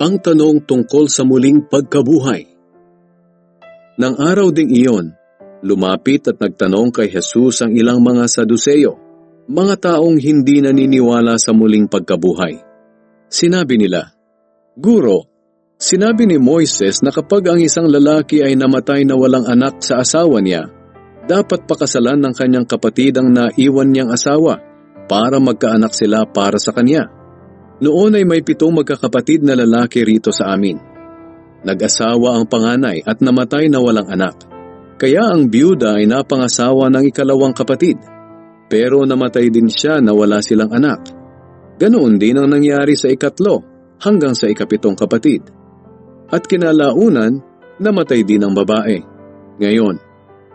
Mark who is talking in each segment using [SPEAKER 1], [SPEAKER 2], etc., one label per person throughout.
[SPEAKER 1] Ang tanong tungkol sa muling pagkabuhay. Nang araw ding iyon, lumapit at nagtanong kay Jesus ang ilang mga Saduseyo, mga taong hindi naniniwala sa muling pagkabuhay. Sinabi nila, Guro, sinabi ni Moises na kapag ang isang lalaki ay namatay na walang anak sa asawa niya, dapat pakasalan ng kanyang kapatid ang naiwan niyang asawa para magkaanak sila para sa kanya. Noon ay may pitong magkakapatid na lalaki rito sa amin. Nag-asawa ang panganay at namatay na walang anak. Kaya ang byuda ay napangasawa ng ikalawang kapatid. Pero namatay din siya na wala silang anak. Ganoon din ang nangyari sa ikatlo hanggang sa ikapitong kapatid. At kinalaunan, namatay din ang babae. Ngayon,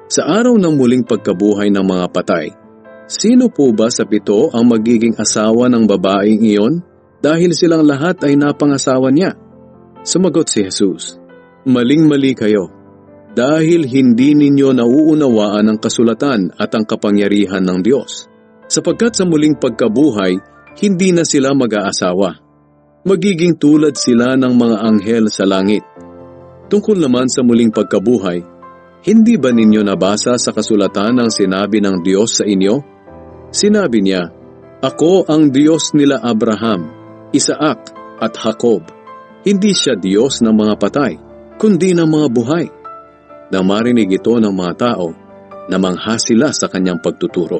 [SPEAKER 1] sa araw ng muling pagkabuhay ng mga patay, sino po ba sa pito ang magiging asawa ng babaeng iyon dahil silang lahat ay napangasawa niya? Sumagot si Jesus, Maling-mali kayo, dahil hindi ninyo nauunawaan ang kasulatan at ang kapangyarihan ng Diyos. Sapagkat sa muling pagkabuhay, hindi na sila mag-aasawa. Magiging tulad sila ng mga anghel sa langit. Tungkol naman sa muling pagkabuhay, hindi ba ninyo nabasa sa kasulatan ang sinabi ng Diyos sa inyo? Sinabi niya, Ako ang Diyos nila Abraham, Isaac at Jacob. Hindi siya Diyos ng mga patay, kundi ng mga buhay. Nang marinig ito ng mga tao, namangha sila sa kanyang pagtuturo.